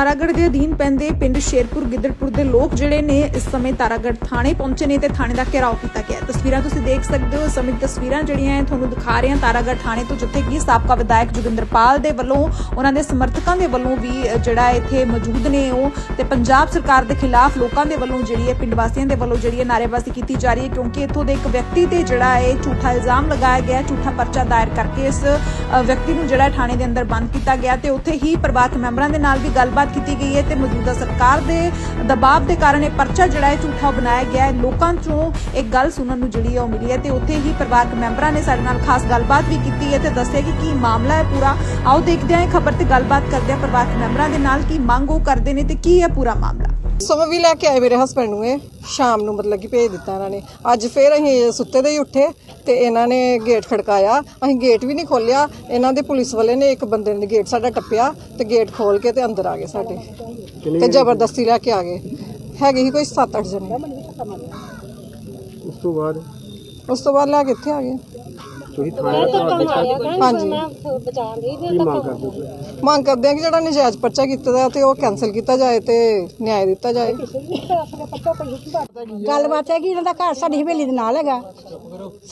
ਤਾਰਾਗੜ੍ਹ ਦੇ ਅਧੀਨ ਪੈਂਦੇ ਪਿੰਡ ਸ਼ੇਰਪੁਰ, ਗਿੱਦੜਪੁਰ ਦੇ ਲੋਕ ਜਿਹੜੇ ਨੇ ਇਸ ਸਮੇਂ ਤਾਰਾਗੜ ਥਾਣੇ ਪਹੁੰਚੇ ਨੇ ਤੇ ਥਾਣੇ ਦਾ ਘਿਰਾਓ ਕੀਤਾ ਗਿਆ ਤਸਵੀਰਾਂ ਤੁਸੀਂ ਦੇਖ ਸਕਦੇ ਹੋ, ਸਮੇਂ ਤਸਵੀਰਾਂ ਜਿਹੜੀਆਂ ਹੈ ਤੁਹਾਨੂੰ ਦਿਖਾ ਰਹੇ ਹਾਂ। ਤਾਰਾਗੜ੍ਹ ਥਾਣੇ ਤੋਂ ਜਿੱਥੇ ਕਿ ਸਾਬਕਾ ਵਿਧਾਇਕ ਜੋਗਿੰਦਰਪਾਲ ਦੇ ਵੱਲੋਂ ਉਹਨਾਂ ਦੇ ਸਮਰਥਕਾਂ ਦੇ ਵੱਲੋਂ ਵੀ ਜਿਹੜਾ ਇੱਥੇ ਮੌਜੂਦ ਨੇ ਉਹ ਤੇ ਪੰਜਾਬ ਸਰਕਾਰ ਦੇ ਖਿਲਾਫ ਲੋਕਾਂ ਦੇ ਵੱਲੋਂ ਜਿਹੜੀ ਹੈ ਪਿੰਡ ਵਾਸੀਆਂ ਦੇ ਵੱਲੋਂ ਜਿਹੜੀ ਹੈ ਨਾਅਰੇਬਾਜ਼ੀ ਕੀਤੀ ਜਾ ਰਹੀ ਹੈ ਕਿਉਂਕਿ ਇੱਥੋਂ ਦੇ ਇੱਕ ਵਿਅਕਤੀ ਤੇ ਜਿਹੜਾ ਹੈ ਝੂਠਾ ਇਲਜ਼ਾਮ ਲਗਾਇਆ ਗਿਆ, ਝੂਠਾ ਪਰਚਾ ਦਾਇਰ ਕਰਕੇ ਇਸ ਵਿਅਕਤੀ ਨੂੰ ਜਿਹੜਾ ਥਾਣੇ ਦੇ ਅੰਦਰ ਬੰਦ ਕੀਤਾ ਗਿਆ ਤੇ ਉੱਥੇ ਹੀ ਪਰਿਵਾਰਕ ਮੈਂਬਰਾਂ ਦੇ ਨਾਲ ਵੀ ਗੱਲਬਾਤ ਕੀਤੀ ਗਈ ਹੈ ਤੇ ਮੌਜੂਦਾ ਸਰਕਾਰ ਦੇ ਦਬਾਅ ਦੇ ਕਾਰਨ ਇਹ ਪਰਚਾ ਜਿਹੜਾ ਹੈ ਝੂਠਾ ਬਣਾਇਆ ਗਿਆ ਹੈ। ਲੋਕਾਂ ਚੋਂ ਇੱਕ ਗੱਲ ਸੁਣਨ ਨੂੰ ਜਿਹੜੀ ਹੈ ਉਹ ਮਿਲੀ ਹੈ ਤੇ ਉੱਥੇ ਹੀ ਪਰਿਵਾਰਕ ਮੈਂਬਰਾਂ ਨੇ ਸਾਡੇ ਨਾਲ ਖਾਸ ਗੱਲਬਾਤ ਵੀ ਕੀਤੀ ਹੈ ਤੇ ਦੱਸਿਆ ਕਿ ਕੀ ਮਾਮਲਾ ਹੈ ਪੂਰਾ। ਆਓ ਦੇਖਦੇ ਹਾਂ ਇਹ ਖਬਰ ਤੇ ਗੱਲਬਾਤ ਕਰਦੇ ਹਾਂ ਪਰਿਵਾਰਕ ਮੈਂਬਰਾਂ ਦੇ ਨਾਲ, ਕੀ ਮੰਗ ਉਹ ਕਰਦੇ ਨੇ ਤੇ ਕੀ ਹੈ ਪੂਰਾ ਮਾਮਲਾ। ਸਵੇਰ ਵੀ ਲੈ ਕੇ ਆਏ ਮੇਰੇ ਹਸਬੰਡ ਨੂੰ ਇਹ ਸ਼ਾਮ ਨੂੰ ਮਤਲਬ ਕਿ ਭੇਜ ਦਿੱਤਾ ਇਹਨਾਂ ਨੇ। ਅੱਜ ਫੇਰ ਅਸੀਂ ਸੁੱਤੇ ਦੇ ਹੀ ਉੱਠੇ ਤੇ ਇਹਨਾਂ ਨੇ ਗੇਟ ਖੜਕਾਇਆ। ਅਸੀਂ ਗੇਟ ਵੀ ਨਹੀਂ ਖੋਲਿਆ ਇਹਨਾਂ ਦੇ ਪੁਲਿਸ ਵਾਲੇ ਨੇ ਇੱਕ ਬੰਦੇ ਨੇ ਗੇਟ ਸਾਡਾ ਟੱਪਿਆ ਤੇ ਗੇਟ ਖੋਲ ਕੇ ਤੇ ਅੰਦਰ ਆ ਗਏ ਸਾਡੇ। ਤੇ ਜ਼ਬਰਦਸਤੀ ਲੈ ਕੇ ਆ ਗਏ। ਹੈਗੇ ਸੀ ਕੋਈ 7-8 ਜਣੇ। ਉਸ ਤੋਂ ਬਾਅਦ? ਉਸ ਤੋਂ ਬਾਅਦ ਲੈ ਕੇ ਇੱਥੇ ਆ ਗਏ। ਤੁਸੀਂ ਥਾਣੇ ਦਾ ਤੁਹਾਡੇ ਹਾਂਜੀ। ਕੀ ਮੰਗ ਕਰਦੇ ਹੋ? ਮੰਗ ਕਰਦੇ ਆ ਕਿ ਜਿਹੜਾ ਨਜਾਇਜ਼ ਪਰਚਾ ਕੀਤਾ ਦਾ ਤੇ ਉਹ ਕੈਨਸਲ ਕੀਤਾ ਜਾਏ ਤੇ ਨਿਆਂ ਦਿੱਤਾ ਜਾਏ। ਗੱਲਬਾਤ ਹੈ ਕਿ ਇਹਨਾਂ ਦਾ ਘਰ ਸਾਡੀ ਹਵੇਲੀ ਦੇ ਨਾਲ ਹੈਗਾ।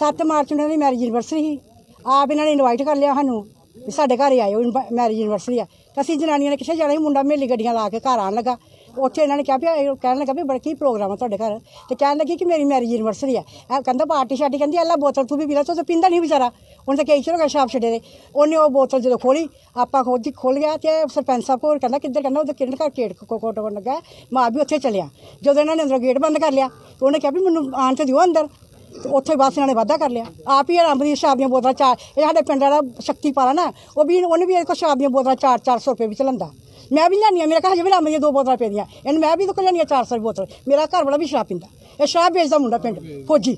7 ਮਾਰਚ ਨੂੰ ਇਹਨਾਂ ਦੀ ਮੈਰਿਜ ਐਨਵਰਸਰੀ ਸੀ। ਆਪ ਇਹਨਾਂ ਨੇ ਇਨਵਾਈਟ ਕਰ ਲਿਆ ਸਾਨੂੰ। ਵੀ ਸਾਡੇ ਘਰ ਹੀ ਆਇਓ ਮੈਰਿਜ ਐਨਵਰਸਰੀ ਆ। ਤਾਂ ਅਸੀਂ ਜਨਾਨੀਆਂ ਨੇ ਕਿੱਥੇ ਜਾਣਾ ਸੀ ਮੁੰਡਾ ਮੇਲੀ ਗੱਡੀਆਂ ਲਾ ਕੇ ਘਰ ਆਣ ਲੱਗਾ। ਉੱਥੇ ਇਹਨਾਂ ਨੇ ਕਿਹਾ ਵੀ ਕਹਿਣ ਲੱਗਾ ਵੀ ਬੜਾ ਕੀ ਪ੍ਰੋਗਰਾਮ ਆ ਤੁਹਾਡੇ ਘਰ। ਤੇ ਕਹਿਣ ਲੱਗੀ ਕਿ ਮੇਰੀ ਮੈਰਿਜ ਐਨਵਰਸਰੀ ਆ। ਇਹ ਕਹਿੰਦਾ ਪਾਰਟੀ ਸ਼ਾਰਟੀ ਕਹਿੰਦੀ, ਅੱਲਾ ਬੋਤਲ ਤੂੰ ਵੀ ਪੀ ਲੈ, ਤੂੰ ਤਾਂ ਪੀਂਦਾ ਨਹੀਂ ਵਿਚਾਰਾ। ਉਹਨੇ ਤਾਂ ਕਈ ਚਿਰ ਸ਼ਾਪ ਛੱਡੇ ਦੇ। ਉਹਨੇ ਉਹ ਬੋਤਲ ਜਦੋਂ ਖੋਲੀ ਆਪਾਂ ਖੋਦੀ ਖੋਲ ਗਿਆ ਤੇ ਸਰਪੰਚ ਸਾਹਿਬ ਹੋਰ ਕਹਿੰਦਾ, ਕਿੱਧਰ ਕਹਿੰਦਾ, ਉਹਦੇ ਕਿਰਨ ਘਰ ਗੇਟ ਕੋ ਲੱਗਾ ਮਾਂ ਵੀ ਉੱਥੇ ਚਲਿਆ। ਜਦੋਂ ਇਹਨਾਂ ਨੇ ਅੰਦਰੋਂ ਗੇਟ ਬੰਦ ਕਰ ਲਿਆ, ਉਹਨੇ ਕਿਹਾ ਵੀ ਮੈਨੂੰ ਆਣ ਤੇ ਦਿਓ ਅੰਦਰ। ਉੱਥੇ ਬਸ ਇਹਨਾਂ ਨੇ ਵਾਧਾ ਕਰ ਲਿਆ। ਆਪ ਹੀ ਇਹ ਅੰਬ ਦੀ ਸ਼ਰਾਬ ਦੀਆਂ ਬੋਤਲਾਂ ਚਾਰ, ਇਹ ਸਾਡੇ ਪਿੰਡ ਵਾਲਾ ਸ਼ਕਤੀ ਪਾਲਾ ਨਾ, ਉਹ ਵੀ ਉਹਨੇ ਵੀ ਇਹ ਕੋ ਸ਼ਰਾਬ ਦੀਆਂ ਬੋਤਲਾਂ ਚਾਰ 400 ਰੁਪਏ ਵਿੱਚ ਲੰਦਾ। ਮੈਂ ਵੀ ਲਿਆਨੀ ਆ ਮੇਰੇ ਘਰ ਹਜੇ ਵੀ ਅੰਬ ਦੀਆਂ ਦੋ ਬੋਤਲਾਂ ਪੈਦੀਆਂ ਇਹਨੂੰ ਮੈਂ ਵੀ ਤੋਂ ਲਿਆਨੀ ਆ 400 ਦੀ ਬੋਤਲ। ਮੇਰਾ ਘਰ ਵਾਲਾ ਵੀ ਸ਼ਰਾਬ ਪੀਂਦਾ। ਇਹ ਸ਼ਰਾਬ ਵੇਚਦਾ ਮੁੰਡਾ ਪਿੰਡ, ਫੌਜੀ।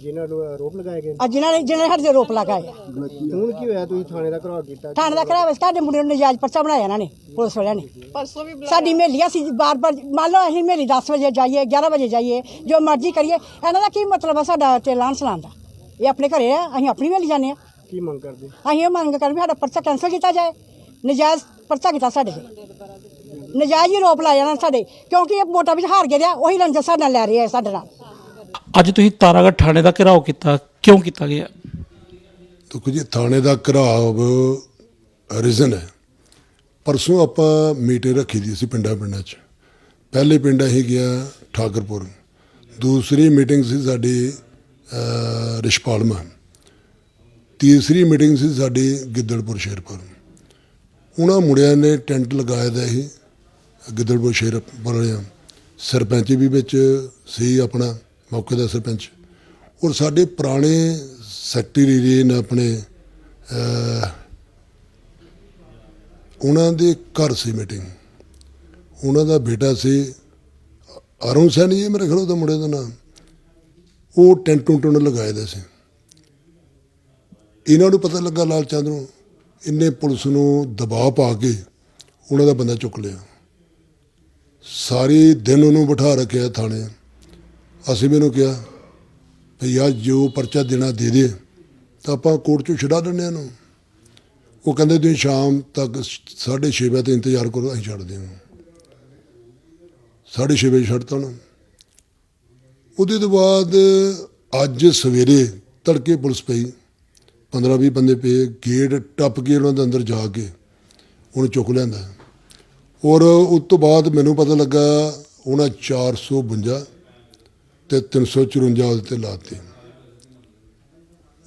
ਜਿਨ੍ਹਾਂ ਨੂੰ ਆਰੋਪ ਲਗਾਏ ਗਏ ਅੱਜ ਜਿਨ੍ਹਾਂ ਨੇ ਜਿਹਨਾਂ ਨੇ ਸਾਡੇ ਤੇ ਰੋਪ ਲਗਾਏ। ਹੁਣ ਕੀ ਹੋਇਆ? ਤੁਸੀਂ ਥਾਣੇ ਦਾ ਘਰਾਓ ਕੀਤਾ ਥਾਣੇ ਦਾ ਕਰਾਵੇ ਸਾਡੇ ਮੁੰਡੇ ਨੂੰ ਨਜਾਇਜ਼ ਪਰਚਾ ਬਣਾਇਆ ਇਹਨਾਂ ਨੇ ਪੁਲਿਸ ਵਾਲਿਆਂ ਨੇ। ਪਰਸੋਂ ਵੀ ਸਾਡੀ ਮੇਲੀਆਂ ਸੀ ਬਾਰ ਬਾਰ ਮੰਨ ਲਓ ਅਸੀਂ ਮੇਲੀ 10 ਵਜੇ ਜਾਈਏ 11 ਵਜੇ ਜਾਈਏ ਜੋ ਮਰਜ਼ੀ ਕਰੀਏ ਇਹਨਾਂ ਦਾ ਕੀ ਮਤਲਬ ਆ ਸਾਡਾ ਤੇ ਲਾਣ ਸਲਾਮ ਦਾ? ਇਹ ਆਪਣੇ ਘਰੇ ਆ ਅਸੀਂ ਆਪਣੀ ਮੇਲੀ ਜਾਂਦੇ ਆ। ਕੀ ਮੰਗ ਕਰਦੇ? ਅਸੀਂ ਇਹ ਮੰਗ ਕਰ ਵੀ ਸਾਡਾ ਪਰਚਾ ਕੈਂਸਲ ਕੀਤਾ ਜਾਏ। ਨਜਾਇਜ਼ ਪਰਚਾ ਕੀਤਾ ਸਾਡੇ ਤੇ। ਨਜਾਇਜ਼ ਹੀ ਰੋਪ ਲਾਇਆ ਜਾਣਾ ਸਾਡੇ। ਕਿਉਂਕਿ ਇਹ ਵੋਟਾਂ ਵਿੱਚ ਹਾਰ ਗਏ ਆ ਉਹੀ ਲੰਜਰ ਸਾਡੇ ਨਾਲ ਲੈ ਰਹੇ ਆ ਸਾਡੇ ਨਾਲ। ਅੱਜ ਤੁਸੀਂ ਤਾਰਾਗੜ੍ਹ ਥਾਣੇ ਦਾ ਘਿਰਾਓ ਕੀਤਾ, ਕਿਉਂ ਕੀਤਾ ਗਿਆ? ਦੇਖੋ ਜੀ, ਥਾਣੇ ਦਾ ਘਰਾਵ ਰੀਜ਼ਨ ਹੈ। ਪਰਸੋਂ ਆਪਾਂ ਮੀਟਿੰਗ ਰੱਖੀ ਦੀ ਸੀ ਪਿੰਡਾਂ ਪਿੰਡਾਂ 'ਚ। ਪਹਿਲੇ ਪਿੰਡ ਅਸੀਂ ਗਿਆ ਠਾਕਰਪੁਰ। ਦੂਸਰੀ ਮੀਟਿੰਗ ਸੀ ਸਾਡੀ ਰਿਸ਼ਪਾਲਮਾ ਤੀਸਰੀ ਮੀਟਿੰਗ ਸੀ ਸਾਡੀ ਗਿੱਦੜਪੁਰ ਸ਼ੇਰਪੁਰ। ਉਹਨਾਂ ਮੁੰਡਿਆਂ ਨੇ ਟੈਂਟ ਲਗਾਇਆ ਦਾ ਸੀ, ਗਿੱਦੜਪੁਰ ਸ਼ੇਰਪੁਰ ਵਾਲਿਆਂ ਸਰਪੰਚ ਵੀ ਵਿੱਚ ਸੀ ਆਪਣਾ। ਮੌਕੇ ਦਾ ਸਰਪੰਚ। ਔਰ ਸਾਡੇ ਪੁਰਾਣੇ ਸੈਕਟਰੀ ਰਹੇ ਨੇ ਆਪਣੇ ਉਹਨਾਂ ਦੇ ਘਰ ਸੀ ਮੀਟਿੰਗ। ਉਹਨਾਂ ਦਾ ਬੇਟਾ ਸੀ ਅਰੁਣ ਸੈਣੀ ਜੀ ਮੇਰੇ ਖਿਆਲ ਉਹਦਾ ਮੁੰਡੇ ਦਾ ਨਾਮ। ਉਹ ਟੈਂਟ ਟੁੰਟ ਲਗਾਏ ਦੇ ਸੀ। ਇਹਨਾਂ ਨੂੰ ਪਤਾ ਲੱਗਾ ਲਾਲ ਚੰਦ ਨੂੰ ਇੰਨੇ ਪੁਲਿਸ ਨੂੰ ਦਬਾਅ ਪਾ ਕੇ ਉਹਨਾਂ ਦਾ ਬੰਦਾ ਚੁੱਕ ਲਿਆ। ਸਾਰੀ ਦਿਨ ਉਹਨੂੰ ਬਿਠਾ ਰੱਖਿਆ ਥਾਣੇ। ਅਸੀਂ ਮੈਨੂੰ ਕਿਹਾ, ਭਈ ਆ ਜੋ ਪਰਚਾ ਦੇਣਾ ਦੇ ਦੇ, ਤਾਂ ਆਪਾਂ ਕੋਰਟ ਚੋਂ ਛੁਡਾ ਦਿੰਦੇ ਹਾਂ ਇਹਨੂੰ। ਉਹ ਕਹਿੰਦੇ, ਤੁਸੀਂ ਸ਼ਾਮ ਤੱਕ 6:30 ਵਜੇ ਤੇ ਇੰਤਜ਼ਾਰ ਕਰੋ, ਅਸੀਂ ਛੱਡ ਦਿਆਂਗੇ 6:30 ਵਜੇ ਛੱਡਤਾ ਨਾ ਉਹਦੇ ਤੋਂ ਬਾਅਦ ਅੱਜ ਸਵੇਰੇ ਤੜਕੇ ਪੁਲਿਸ ਪਈ 15-20 ਬੰਦੇ ਪਏ, ਗੇਟ ਟੱਪ ਕੇ ਉਹਨਾਂ ਦੇ ਅੰਦਰ ਜਾ ਕੇ ਉਹਨੂੰ ਚੁੱਕ ਲੈਂਦਾ। ਔਰ ਉਸ ਤੋਂ ਬਾਅਦ ਮੈਨੂੰ ਪਤਾ ਲੱਗਾ, ਉਹਨਾਂ 452 ਤੇ 354 ਉਹਦੇ ਤੇ ਲਾਤੇ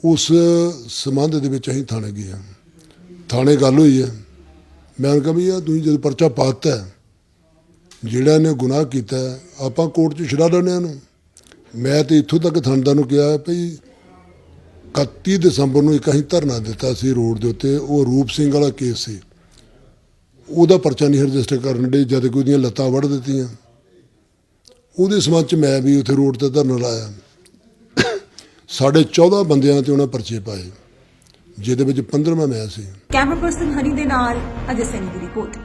ਉਸ ਸੰਬੰਧ ਦੇ ਵਿੱਚ ਅਸੀਂ ਥਾਣੇ ਗਏ ਹਾਂ। ਥਾਣੇ ਗੱਲ ਹੋਈ ਹੈ। ਮੈਂ ਕਿਹਾ ਵੀ ਆ ਤੁਸੀਂ ਜਦੋਂ ਪਰਚਾ ਪਾਤਾ ਹੈ, ਜਿਹੜਾ ਇਹਨੇ ਗੁਨਾਹ ਕੀਤਾ ਆਪਾਂ ਕੋਰਟ 'ਚ ਛੁਡਾ ਲੈਣੇ ਉਹਨੂੰ। ਮੈਂ ਤੇ ਇੱਥੋਂ ਤੱਕ ਥਾਣੇਦਾਰ ਨੂੰ ਕਿਹਾ ਭਈ 31 ਦਸੰਬਰ ਨੂੰ ਇੱਕ ਅਸੀਂ ਧਰਨਾ ਦਿੱਤਾ ਸੀ ਰੋਡ ਦੇ ਉੱਤੇ ਉਹ ਰੂਪ ਸਿੰਘ ਵਾਲਾ ਕੇਸ ਸੀ। ਉਹਦਾ ਪਰਚਾ ਨਹੀਂ ਰਜਿਸਟਰ ਕਰਨ ਦੇ ਜਦ ਕਿ ਉਹਦੀਆਂ ਲੱਤਾਂ ਵੜ ਦਿੱਤੀਆਂ। ਉਹਦੇ ਸਮਾਜ ਚ ਮੈਂ ਵੀ ਉੱਥੇ ਰੋਡ ਤੇ ਧਰਨਾ ਲਾਇਆ। ਸਾਡੇ 14 ਬੰਦਿਆਂ ਤੇ ਉਹਨਾਂ ਪਰਚੇ ਪਾਏ, ਜਿਹਦੇ ਵਿੱਚ 15ਵਾਂ ਮੈਂ ਸੀ। ਕੈਮਰਾ ਪਰਸਨ ਹਨੀ ਦੇ ਨਾਲ, ਅਜੇ ਸੈਨੀ ਦੀ ਰਿਪੋਰਟ